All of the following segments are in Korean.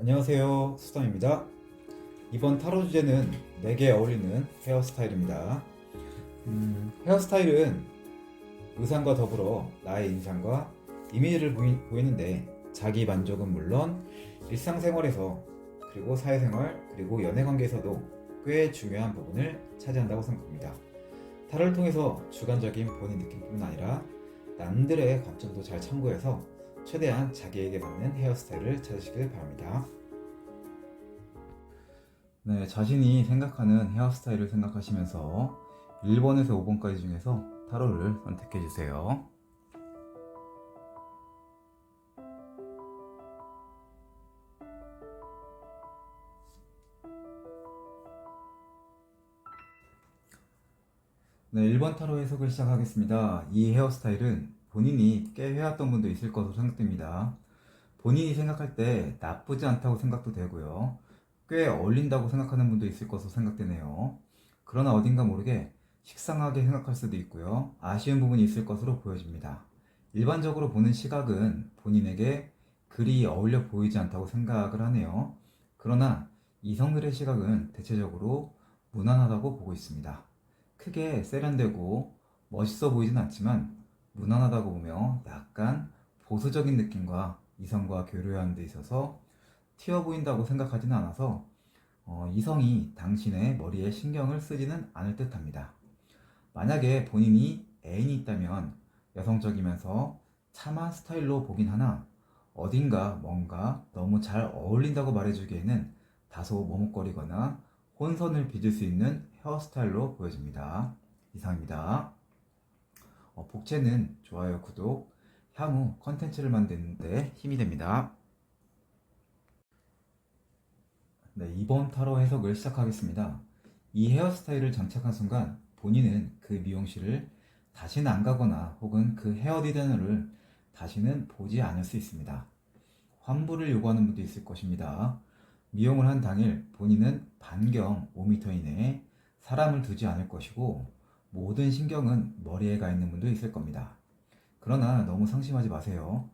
안녕하세요. 수담입니다. 이번 타로 주제는 내게 어울리는 헤어스타일입니다. 음, 헤어스타일은 의상과 더불어 나의 인상과 이미지를 보이, 보이 는데 자기 만족은 물론 일상생활에서 그리고 사회생활 그리고 연애관계에서도 꽤 중요한 부분을 차지한다고 생각합니다. 타로를 통해서 주관적인 본인 느낌뿐만 아니라 남들의 관점도 잘 참고해서 최대한 자기에게 맞는 헤어스타일을 찾으시길 바랍니다. 네, 자신이 생각하는 헤어스타일을 생각하시면서 1번에서 5번까지 중에서 타로를 선택해 주세요. 네, 1번 타로 해석을 시작하겠습니다. 이 헤어스타일은 본인이 꽤 해왔던 분도 있을 것으로 생각됩니다. 본인이 생각할 때 나쁘지 않다고 생각도 되고요. 꽤 어울린다고 생각하는 분도 있을 것으로 생각되네요. 그러나 어딘가 모르게 식상하게 생각할 수도 있고요. 아쉬운 부분이 있을 것으로 보여집니다. 일반적으로 보는 시각은 본인에게 그리 어울려 보이지 않다고 생각을 하네요. 그러나 이성들의 시각은 대체적으로 무난하다고 보고 있습니다. 크게 세련되고 멋있어 보이진 않지만 무난하다고 보며 약간 보수적인 느낌과 이성과 교류하는 데 있어서 튀어 보인다고 생각하지는 않아서 어, 이성이 당신의 머리에 신경을 쓰지는 않을 듯 합니다. 만약에 본인이 애인이 있다면 여성적이면서 참한 스타일로 보긴 하나 어딘가 뭔가 너무 잘 어울린다고 말해주기에는 다소 머뭇거리거나 혼선을 빚을 수 있는 헤어스타일로 보여집니다. 이상입니다. 어, 복채는 좋아요, 구독, 향후 컨텐츠를 만드는데 힘이 됩니다. 네, 이번 타로 해석을 시작하겠습니다. 이 헤어스타일을 장착한 순간 본인은 그 미용실을 다시는 안 가거나 혹은 그 헤어 디자이너를 다시는 보지 않을 수 있습니다. 환불을 요구하는 분도 있을 것입니다. 미용을 한 당일 본인은 반경 5m 이내에 사람을 두지 않을 것이고 모든 신경은 머리에 가 있는 분도 있을 겁니다. 그러나 너무 상심하지 마세요.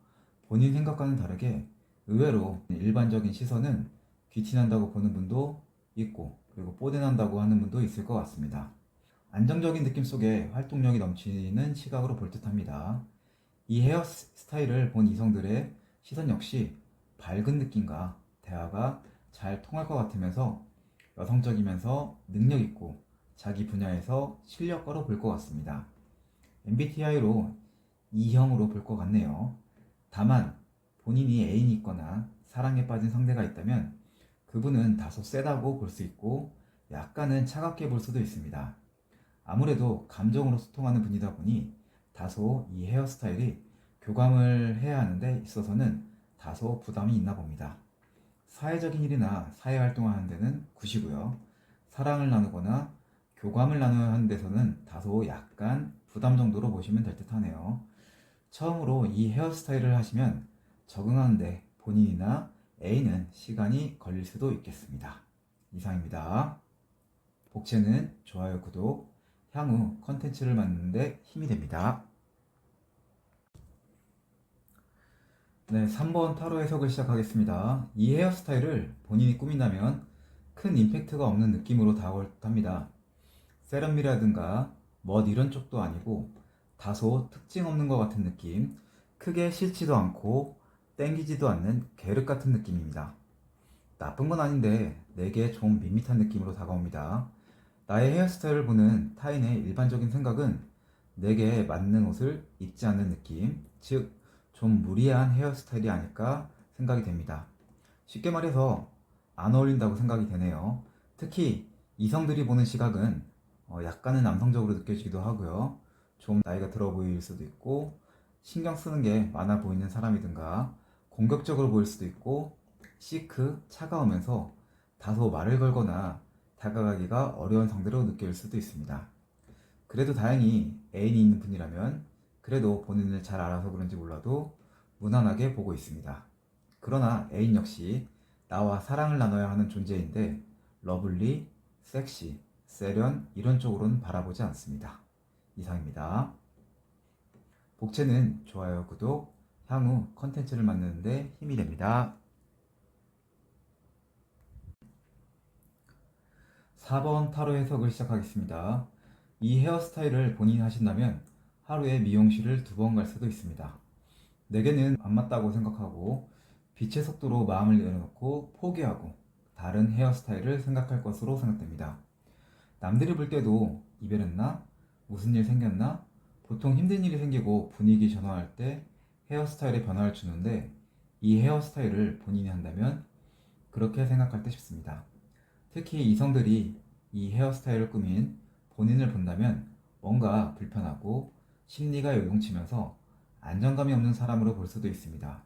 본인 생각과는 다르게 의외로 일반적인 시선은 귀티난다고 보는 분도 있고 그리고 뽀대난다고 하는 분도 있을 것 같습니다. 안정적인 느낌 속에 활동력이 넘치는 시각으로 볼 듯합니다. 이 헤어 스타일을 본 이성들의 시선 역시 밝은 느낌과 대화가 잘 통할 것 같으면서 여성적이면서 능력 있고 자기 분야에서 실력가로 볼 것 같습니다. MBTI로 E형으로 볼 것 같네요. 다만 본인이 애인이 있거나 사랑에 빠진 상대가 있다면 그분은 다소 세다고 볼 수 있고 약간은 차갑게 볼 수도 있습니다. 아무래도 감정으로 소통하는 분이다 보니 다소 이 헤어스타일이 교감을 해야 하는데 있어서는 다소 부담이 있나 봅니다. 사회적인 일이나 사회 활동을 하는 데는 굿이고요. 사랑을 나누거나 교감을 나누는 데서는 다소 약간 부담 정도로 보시면 될 듯 하네요. 처음으로 이 헤어스타일을 하시면 적응하는데 본인이나 A는 시간이 걸릴 수도 있겠습니다. 이상입니다. 복채는 좋아요, 구독, 향후 컨텐츠를 만드는데 힘이 됩니다. 네, 3번 타로 해석을 시작하겠습니다. 이 헤어스타일을 본인이 꾸민다면 큰 임팩트가 없는 느낌으로 다가올 듯합니다. 세련미라든가 멋 이런 쪽도 아니고 다소 특징 없는 것 같은 느낌, 크게 싫지도 않고 땡기지도 않는 계륵 같은 느낌입니다. 나쁜 건 아닌데 내게 좀 밋밋한 느낌으로 다가옵니다. 나의 헤어스타일을 보는 타인의 일반적인 생각은 내게 맞는 옷을 입지 않는 느낌, 즉, 좀 무리한 헤어스타일이 아닐까 생각이 됩니다. 쉽게 말해서 안 어울린다고 생각이 되네요. 특히 이성들이 보는 시각은 어, 약간은 남성적으로 느껴지기도 하고요. 좀 나이가 들어 보일 수도 있고, 신경 쓰는 게 많아 보이는 사람이든가, 공격적으로 보일 수도 있고, 시크, 차가우면서 다소 말을 걸거나 다가가기가 어려운 상대로 느낄 수도 있습니다. 그래도 다행히 애인이 있는 분이라면 그래도 본인을 잘 알아서 그런지 몰라도 무난하게 보고 있습니다. 그러나 애인 역시 나와 사랑을 나눠야 하는 존재인데 러블리, 섹시, 세련 이런 쪽으로는 바라보지 않습니다. 이상입니다. 복채는 좋아요, 구독, 향후 컨텐츠를 만드는데 힘이 됩니다. 4번 타로 해석을 시작하겠습니다. 이 헤어스타일을 본인 하신다면 하루에 미용실을 두 번 갈 수도 있습니다. 내게는 안 맞다고 생각하고 빛의 속도로 마음을 내려놓고 포기하고 다른 헤어스타일을 생각할 것으로 생각됩니다. 남들이 볼 때도 이별했나? 무슨 일 생겼나? 보통 힘든 일이 생기고 분위기 전환할 때 헤어스타일에 변화를 주는데 이 헤어스타일을 본인이 한다면 그렇게 생각할 때 싶습니다. 특히 이성들이 이 헤어스타일을 꾸민 본인을 본다면 뭔가 불편하고 심리가 요동치면서 안정감이 없는 사람으로 볼 수도 있습니다.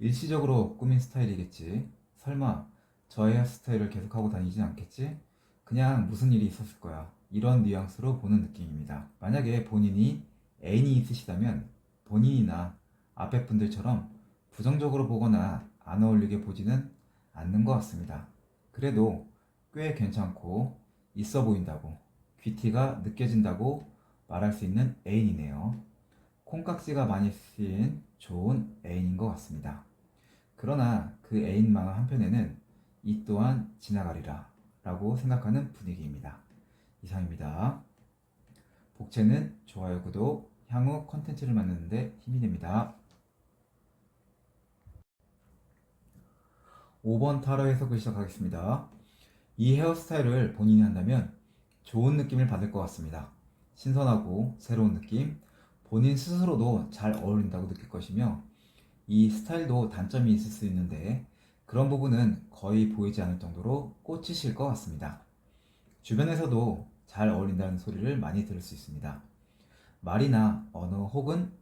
일시적으로 꾸민 스타일이겠지. 설마 저 헤어스타일을 계속하고 다니진 않겠지? 그냥 무슨 일이 있었을 거야. 이런 뉘앙스로 보는 느낌입니다. 만약에 본인이 애인이 있으시다면 본인이나 앞에 분들처럼 부정적으로 보거나 안 어울리게 보지는 않는 것 같습니다. 그래도 꽤 괜찮고 있어 보인다고 귀티가 느껴진다고 말할 수 있는 애인이네요. 콩깍지가 많이 쓰인 좋은 애인인 것 같습니다. 그러나 그 애인망 한편에는 이 또한 지나가리라 라고 생각하는 분위기입니다. 이상입니다. 복채는 좋아요, 구독, 향후 컨텐츠를 만드는데 힘이 됩니다. 5번 타로 해석을 시작하겠습니다. 이 헤어스타일을 본인이 한다면 좋은 느낌을 받을 것 같습니다. 신선하고 새로운 느낌, 본인 스스로도 잘 어울린다고 느낄 것이며 이 스타일도 단점이 있을 수 있는데 그런 부분은 거의 보이지 않을 정도로 꽂히실 것 같습니다. 주변에서도 잘 어울린다는 소리를 많이 들을 수 있습니다. 말이나 언어 혹은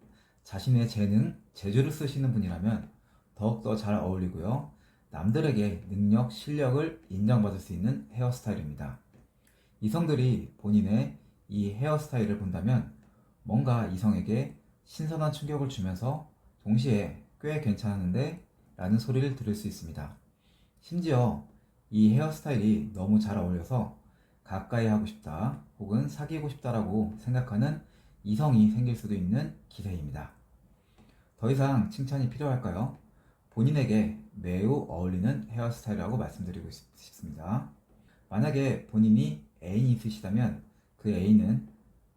자신의 재능, 재주를 쓰시는 분이라면 더욱더 잘 어울리고요. 남들에게 능력, 실력을 인정받을 수 있는 헤어스타일입니다. 이성들이 본인의 이 헤어스타일을 본다면 뭔가 이성에게 신선한 충격을 주면서 동시에 꽤 괜찮은데 라는 소리를 들을 수 있습니다. 심지어 이 헤어스타일이 너무 잘 어울려서 가까이 하고 싶다 혹은 사귀고 싶다라고 생각하는 이성이 생길 수도 있는 기세입니다. 더 이상 칭찬이 필요할까요? 본인에게 매우 어울리는 헤어스타일이라고 말씀드리고 싶- 싶습니다. 만약에 본인이 애인이 있으시다면 그 애인은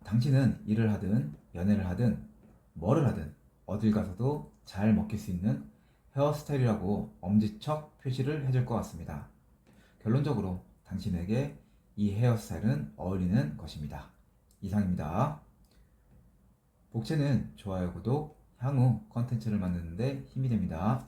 당신은 일을 하든 연애를 하든 뭐를 하든 어딜 가서도 잘 먹힐 수 있는 헤어스타일이라고 엄지척 표시를 해줄 것 같습니다. 결론적으로 당신에게 이 헤어스타일은 어울리는 것입니다. 이상입니다. 복채는 좋아요, 구독, 향후 컨텐츠를 만드는데 힘이 됩니다.